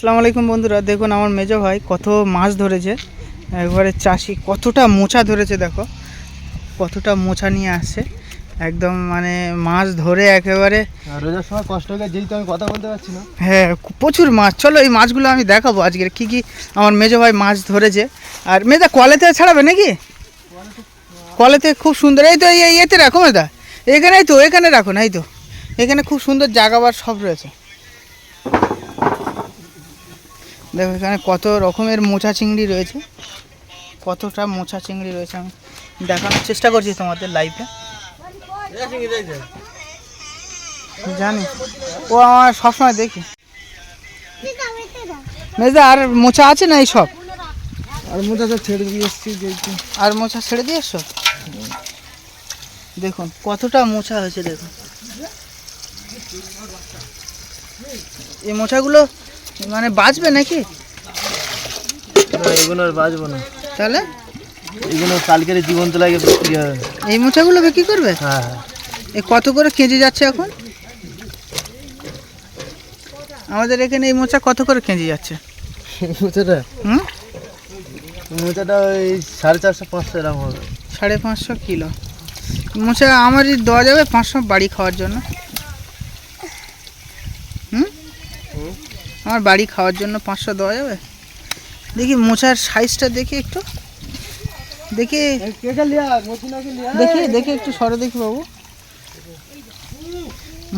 আসসালামু আলাইকুম বন্ধুরা দেখুন আমার মেজো ভাই কত মাছ ধরেছে। একবারে চাষি কতটা মোচা ধরেছে দেখো। কতটা মোচা নিয়ে আসছে। একদম মানে মাছ ধরে একেবারে রোজার সময় কষ্ট হলে যেহেতু আমি কথা বলতে পারছি না। হ্যাঁ প্রচুর মাছ। চলো এই মাছগুলো আমি দেখাবো আজকে কি কি আমার মেজো ভাই মাছ ধরেছে। আর মেয়েদা কলেতে ছাড়াবে নাকি? কলেতে খুব সুন্দর। এই তো এই এতে রাখো মেয়েদা এখানেই তো এখানে রাখো না এই তো। এখানে খুব সুন্দর জাগাবার সব রয়েছে। দেখো এখানে কত রকমের মোচা চিংড়ি রয়েছে। কতটা মোচা চিংড়ি রয়েছে আমি দেখানোর চেষ্টা করছি তোমাদের লাইফে জানি। ও আমার সবসময় দেখি। মেজদা আর মোচা আছে না এই সব? আর মোটা তো ছেড়ে দিয়ে এসছি আর মোচা ছেড়ে দিয়ে এসছো? দেখুন কতটা মোচা হয়েছে দেখুন। এই মোচাগুলো মানে বাঁচবে নাকি? এগুলো আর বাজবো না। তাহলে? এগুলো কালকের জীবন্ত লাগে বিক্রি হবে এই মোচাগুলো বিক্রি করবে? হ্যাঁ হ্যাঁ। এ কত করে কেজি যাচ্ছে এখন? আমাদের এখানে এই মোচা কত করে কেজি যাচ্ছে? মোচাটা? হুম? মোচাটা ওই সাড়ে চারশো পাঁচশো এরকম হবে। সাড়ে পাঁচশো কিলো। মোচা আমারই দেওয়া যাবে পাঁচশো বাড়ি খাওয়ার জন্য হুম হুম। আমার বাড়ি খাওয়ার জন্য পাঁচশো দেওয়া যাবে? দেখি মোচার সাইজটা দেখি একটু। দেখি। দেখি দেখি একটু সরে দেখি বাবু।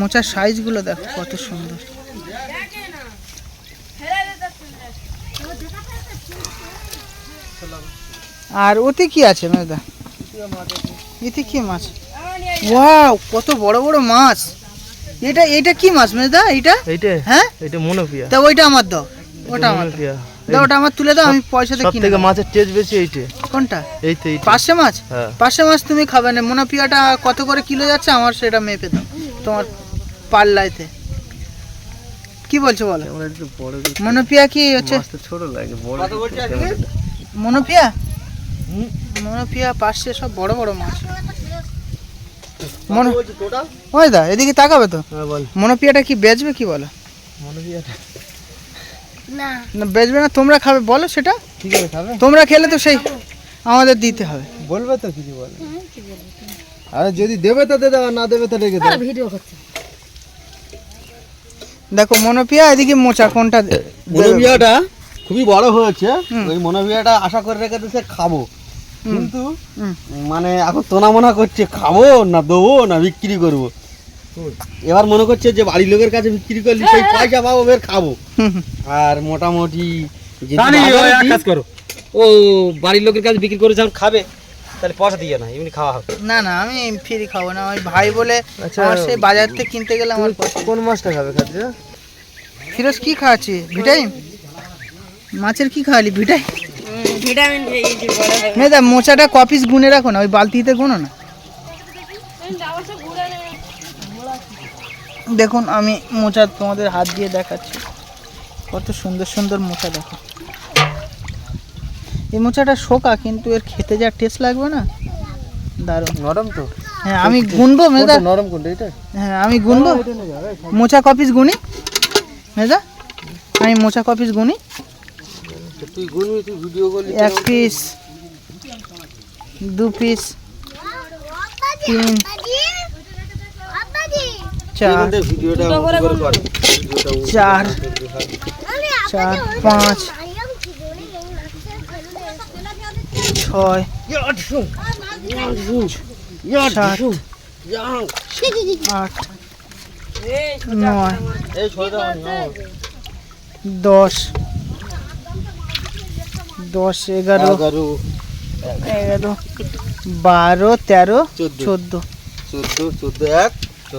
মোচার সাইজগুলো দেখো কত সুন্দর। আর ওতে কি আছে মেয়েদা? এতে কি মাছ? ওয়াও, কত বড় বড় মাছ। এটা এটা কি মাছ মেয়েদা এটা এইটা হ্যাঁ? এইটা মনোপিয়া তা ওইটা আমার দাও। ওটা আমার দাও। মনোপিয়া দাও ওটা আমার তুলে দাও আমি পয়সাতে সব কিনে থেকে দেবো। মাছের টেস্ট বেশি এইটা। কোনটা? এই তো এইটা। পার্শে মাছ? হ্যাঁ। পার্শে মাছ তুমি খাবে না। মোনাপিয়াটা কত করে কিলো যাচ্ছে? আমার সেটা মেপে দাও। তোমার পাল্লাইতে। কি বলছো বলো? মনোপিয়া কি হচ্ছে? ছোট লাগে বড় মনোপিয়া মনোপিয়া পার্শে সব বড় বড় মাছ। মনো ওই দা এদিকে তাকাবে তো? হ্যাঁ বল। মনোপিয়াটা কি বেচবে কি বলো? মনোপিয়াটা? না। বেচবে না তোমরা খাবে বলো সেটা। ঠিক আছে খাবে? তোমরা খেলে তো সেই আমাদের দিতে হবে। বলবে তো কিছু বলে। আরে যদি দেবে তো দে দাও না দেবে তো রেখে দাও দেখো মনোপিয়া এদিকে মোচা কোনটা মনোবিয়াটা খুবই বড় হয়েছে। হুম। ওই মনোবিয়াটা আশা করে রেখে দিয়েছে খাব। কিন্তু মানে এখন তোনা মনে করছে খাব না দেবো না বিক্রি করব? এবার মনে করছে যে বাড়ির লোকের কাছে বিক্রি করলি সেই পয়সা পাবো বের খাব। আর মোটামুটি করো। ও বাড়ির লোকের কাছে বিক্রি করে যখন খাবে। তাহলে পয়সা দিয়ে না এমনি খাওয়া হবে। না না আমি ফ্রি খাব না। ওই ভাই বলে আচ্ছা। আমার সেই বাজার থেকে কিনতে গেলে আমার কোন মাছটা খাবে খাচ্ছে ফিরোজ কি খাওয়াচ্ছি ভিটামিন মাছের কি খাওয়ালি ভিটাই ভিটামিন খেয়েছি বড় হবে মেয়েদা মোচাটা কপিস গুনে রাখো না ওই বালতিতে গুনো না। দেখুন আমি মোচা তোমাদের হাত দিয়ে দেখাচ্ছি। কত সুন্দর সুন্দর মোচা দেখো। এই মোচাটা শোকা কিন্তু এর খেতে যা টেস্ট লাগবে না দারুণ। নরম তো। হ্যাঁ আমি গুনবো মেয়েদা নরম কোনটা এটা হ্যাঁ আমি গুনবো। মোচা কপিস গুনি? মেজা আমি মোচা কপিস গুনি? তুই গুনবি তুই ভিডিও করলি এক পিস দু পিস তিন চার চার চার পাঁচ ছয় সাত আট নয় দশ দশ এগারো এগারো এগারো বারো তেরো চোদ্দ। চোদ্দ। চোদ্দ এক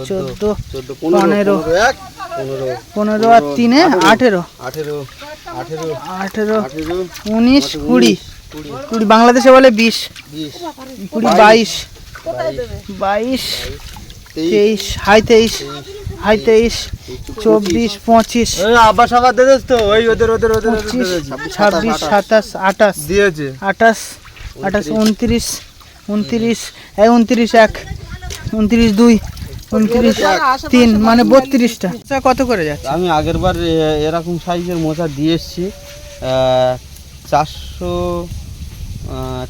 চোদ্দ চোদ্দ পনেরো এক পনেরো পনেরো আর তিনে আঠেরো আঠেরো। আঠেরো আঠেরো উনিশ কুড়ি। কুড়ি। বাংলাদেশে বলে বিশ। কুড়ি বাইশ। বাইশ। তেইশ। হাই তেইশ। হাই তেইশ। চব্বিশ পঁচিশ। আবার সবার দেদেস তো ওই ওদের ওদের ওদের ছাব্বিশ সাতাশ আঠাশ দিয়েছে। আঠাশ আঠাশ উনত্রিশ উনত্রিশ এই উনত্রিশ এক উনত্রিশ দুই উনত্রিশ তিন মানে বত্রিশটা। কত করে যাচ্ছে? আমি আগের বার এরকম সাইজের মোচা দিয়ে এসছি চারশো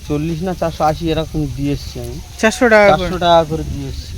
চল্লিশ না চারশো আশি এরকম দিয়ে এসছি আমি। চারশো টাকা চারশো টাকা করে দিয়ে এসছি।